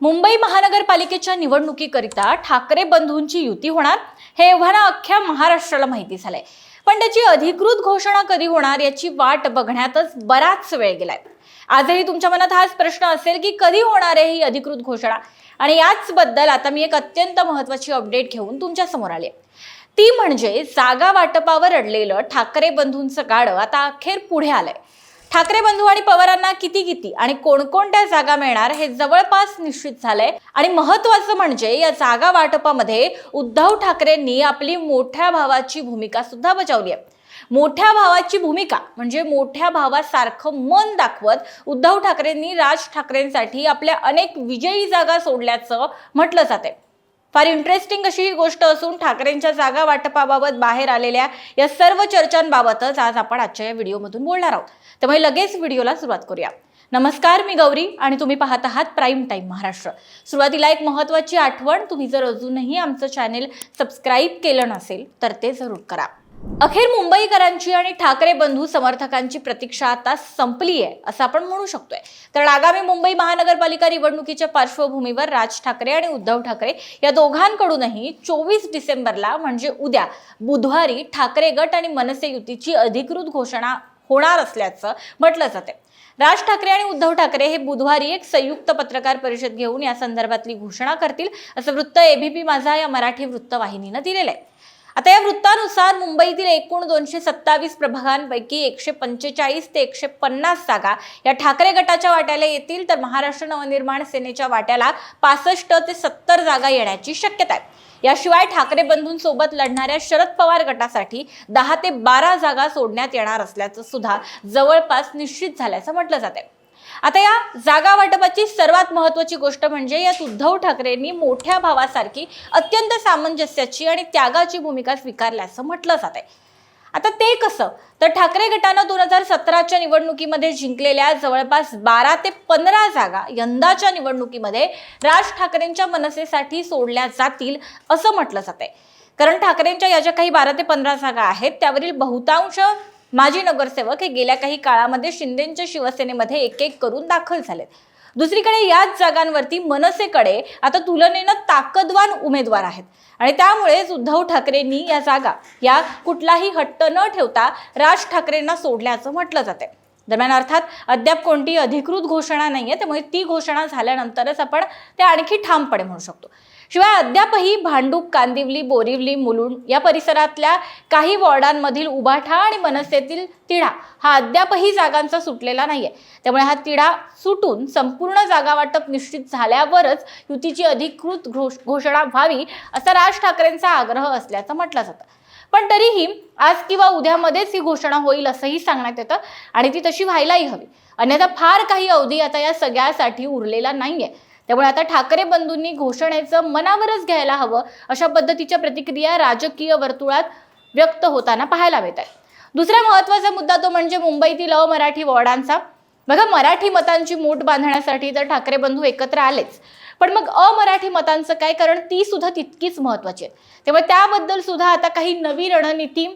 मुंबई महानगरपालिकेच्या निवडणुकीकरिता ठाकरे बंधूंची युती होणार? हे एव्हाना अख्ख्या महाराष्ट्राला माहिती झालंय. पण त्याची अधिकृत घोषणा कधी होणार याची वाट बघण्यातच बराच वेळ गेलाय. आजही तुमच्या मनात हाच प्रश्न असेल की कधी होणार आहे ही अधिकृत घोषणा? आणि याच बद्दल आता मी एक अत्यंत महत्वाची अपडेट घेऊन तुमच्यासमोर आले ती म्हणजे जागा वाटपावर अडलेलं ठाकरे बंधूंचं गाडं आता अखेर पुढे आलंय. ठाकरे बंधू आणि पवारांना किती किती आणि कोणकोणत्या जागा मिळणार हे जवळपास निश्चित झालंय. आणि महत्वाचं म्हणजे या जागा वाटपामध्ये उद्धव ठाकरेंनी आपली मोठ्या भावाची भूमिका सुद्धा बजावली आहे. मोठ्या भावाची भूमिका म्हणजे मोठ्या भावासारखं मन दाखवत उद्धव ठाकरेंनी राज ठाकरेंसाठी आपल्या अनेक विजयी जागा सोडल्याचं म्हटलं जाते फार इंटरेस्टिंग अशी ही गोष्ट असून ठाकरेंच्या जागा वाटपाबाबत बाहेर आलेल्या या सर्व चर्चांबाबतच आज आपण आजच्या या व्हिडिओमधून बोलणार आहोत. त्यामुळे लगेच व्हिडिओला सुरुवात करूया. नमस्कार मी गौरी आणि तुम्ही पाहत आहात प्राईम टाईम महाराष्ट्र. सुरुवातीला एक महत्त्वाची आठवण तुम्ही जर अजूनही आमचं चॅनेल सबस्क्राईब केलं नसेल तर ते जरूर करा. अखेर मुंबईकरांची आणि ठाकरे बंधू समर्थकांची प्रतीक्षा आता संपली आहे असं आपण म्हणू शकतोय. कारण आगामी मुंबई महानगरपालिका निवडणुकीच्या पार्श्वभूमीवर राज ठाकरे आणि उद्धव ठाकरे या दोघांकडूनही चोवीस डिसेंबरला म्हणजे उद्या बुधवारी ठाकरे गट आणि मनसे युतीची अधिकृत घोषणा होणार असल्याचं म्हटलं जाते राज ठाकरे आणि उद्धव ठाकरे हे बुधवारी एक संयुक्त पत्रकार परिषद घेऊन या संदर्भातली घोषणा करतील असं वृत्त एबीपी माझा या मराठी वृत्तवाहिनीनं दिलेलं आहे. आता या वृत्तानुसार मुंबईतील एकूण दोनशे सत्तावीस प्रभागांपैकी एकशे पंचेचाळीस ते एकशे पन्नास जागा या ठाकरे गटाच्या वाट्याला येतील तर महाराष्ट्र नवनिर्माण सेनेच्या वाट्याला पासष्ट ते सत्तर जागा येण्याची शक्यता आहे. याशिवाय ठाकरे बंधूंसोबत लढणाऱ्या शरद पवार गटासाठी दहा ते बारा जागा सोडण्यात येणार असल्याचं सुद्धा जवळपास निश्चित झाल्याचं म्हटलं जाते आता या जागा वाटपाची सर्वात महत्वाची गोष्ट म्हणजे यात उद्धव ठाकरेंनी मोठ्या भावासारखी अत्यंत सामंजस्याची आणि त्यागाची भूमिका स्वीकारल्याचं म्हटलं जात आहे आता ते कसं? तर ठाकरे गटानं दोन हजार सतराच्या निवडणुकीमध्ये जिंकलेल्या जवळपास बारा ते पंधरा जागा यंदाच्या निवडणुकीमध्ये राज ठाकरेंच्या मनसेसाठी सोडल्या जातील असं म्हटलं जात आहे कारण ठाकरेंच्या या ज्या काही बारा ते पंधरा जागा आहेत त्यावरील बहुतांश माजी नगरसेवक हे गेल्या काही काळामध्ये शिंदेच्या शिवसेनेमध्ये एक एक करून दाखल झालेत. दुसरीकडे याच जागांवरती मनसेकडे आता तुलनेनं ताकदवान उमेदवार आहेत. आणि त्यामुळेच उद्धव ठाकरेंनी या जागा या कुठलाही हट्ट न ठेवता राज ठाकरेंना सोडल्याचं म्हटलं जाते दरम्यान अर्थात अद्याप कोणती अधिकृत घोषणा नाहीये त्यामुळे ती घोषणा झाल्यानंतरच आपण ते आणखी ठामपणे म्हणू शकतो. शिवाय अद्यापही भांडूप कांदिवली बोरिवली मुलुंड या परिसरातल्या काही वॉर्डांमधील उभाठा आणि मनसेतील तिढा हा अद्यापही जागांचा सुटलेला नाहीये. त्यामुळे हा तिढा सुटून संपूर्ण जागा वाटप निश्चित झाल्यावरच युतीची अधिकृत घोष- घोषणा व्हावी असा राज ठाकरेंचा आग्रह असल्याचं म्हटलं जातं. पण तरीही आज किंवा उद्यामध्येच ही घोषणा होईल असंही सांगण्यात येतं आणि ती तशी व्हायलाही हवी. अन्यथा फार काही अवधी आता या सगळ्यासाठी उरलेला नाहीये. त्यामुळे आता ठाकरे बंधूंनी घोषणेचं मनावरच घ्यायला हवं अशा पद्धतीच्या प्रतिक्रिया राजकीय वर्तुळात व्यक्त होताना पाहायला मिळत आहेत. दुसरा महत्त्वाचा मुद्दा तो म्हणजे मुंबईतील अमराठी वॉर्डांचा. बघा मराठी मतांची मूठ बांधण्यासाठी तर ठाकरे बंधू एकत्र आलेच. पण मग अमराठी मतांचं काय? कारण ती सुद्धा तितकीच महत्वाची आहे तेव्हा त्याबद्दल सुद्धा आता काही नवी रणनीती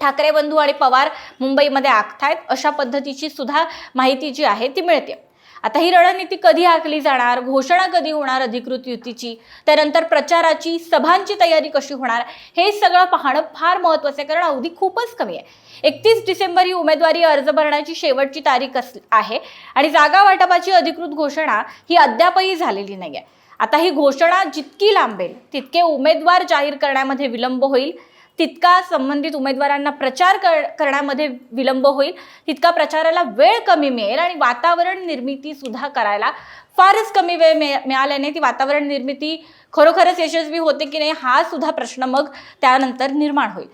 ठाकरे बंधू आणि पवार मुंबईमध्ये आखतायत. अशा पद्धतीची सुद्धा माहिती जी आहे ती मिळते. आता ही रणनीती कधी आखली जाणार? घोषणा कधी होणार अधिकृत युतीची? त्यानंतर प्रचाराची सभांची तयारी कशी होणार? हे सगळं पाहणं फार महत्वाचं आहे कारण अवधी खूपच कमी आहे. एकतीस डिसेंबर ही उमेदवारी अर्ज भरण्याची शेवटची तारीख अस आहे. आणि जागा वाटपाची अधिकृत घोषणा ही अद्यापही झालेली नाही आहे आता ही घोषणा जितकी लांबेल तितके उमेदवार जाहीर करण्यामध्ये विलंब होईल. तितका संबंधित उमेदवारांना प्रचार कर करण्यामध्ये विलंब होईल तितका प्रचाराला वेळ कमी मिळेल आणि वातावरण निर्मिती सुद्धा करायला फारच कमी वेळ मिळाल्याने ती वातावरण निर्मिती खरोखरच यशस्वी होते की नाही हा सुद्धा प्रश्न मग त्यानंतर निर्माण होईल.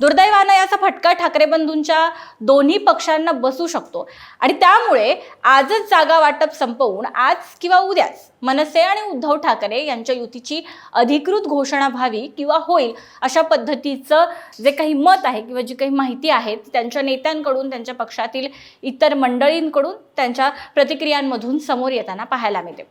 दुर्दैवानं याचा फटका ठाकरे बंधूंच्या दोन्ही पक्षांना बसू शकतो. आणि त्यामुळे आजच जागा वाटप संपवून आज किंवा उद्याच मनसे आणि उद्धव ठाकरे यांच्या युतीची अधिकृत घोषणा व्हावी किंवा होईल अशा पद्धतीचं जे काही मत आहे किंवा जी काही माहिती आहे त्यांच्या नेत्यांकडून त्यांच्या पक्षातील इतर मंडळींकडून त्यांच्या प्रतिक्रियांमधून समोर येताना पाहायला मिळते.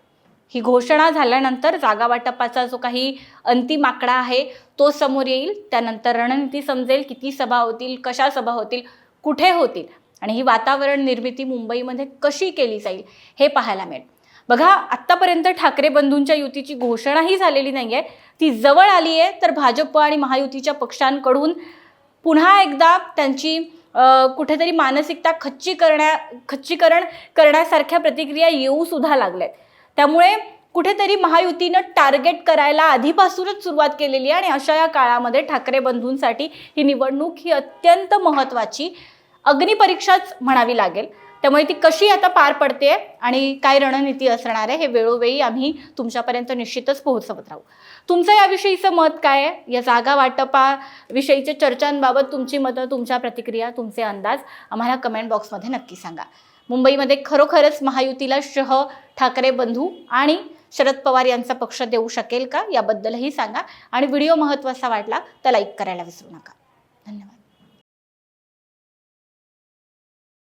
ही घोषणा झाल्यानंतर जागा वाटपाचा जो काही अंतिम आकडा आहे तो समोर येईल. त्यानंतर रणनीती समजेल किती सभा होतील कशा सभा होतील कुठे होतील आणि ही वातावरण निर्मिती मुंबईमध्ये कशी केली जाईल हे पाहायला मिळेल. बघा आत्तापर्यंत ठाकरे बंधूंच्या युतीची घोषणाही झालेली नाही आहे ती जवळ आली आहे तर भाजप आणि महायुतीच्या पक्षांकडून पुन्हा एकदा त्यांची कुठेतरी मानसिकता खच्ची करण्या खच्चीकरण करण्यासारख्या प्रतिक्रिया येऊ सुद्धा लागल्यात. त्यामुळे कुठेतरी महायुतीनं टार्गेट करायला आधीपासूनच सुरुवात केलेली आहे आणि अशा या काळामध्ये ठाकरे बंधूंसाठी ही निवडणूक ही अत्यंत महत्त्वाची अग्निपरीक्षाच म्हणावी लागेल. त्यामुळे ती कशी आता पार पडते आणि काय रणनीती असणार आहे हे वेळोवेळी आम्ही तुमच्यापर्यंत निश्चितच पोहोचवत राहू. तुमचं याविषयीचं मत काय आहे? या जागा वाटपाविषयीच्या चर्चांबाबत तुमची मतं तुमच्या प्रतिक्रिया तुमचे अंदाज आम्हाला कमेंट बॉक्समध्ये नक्की सांगा. मुंबईमध्ये खरोखरच महायुतीला शह ठाकरे बंधू आणि शरद पवार यांचा पक्ष देऊ शकेल का? याबद्दलही सांगा. आणि व्हिडिओ महत्त्वाचा वाटला तर लाईक करायला विसरू नका.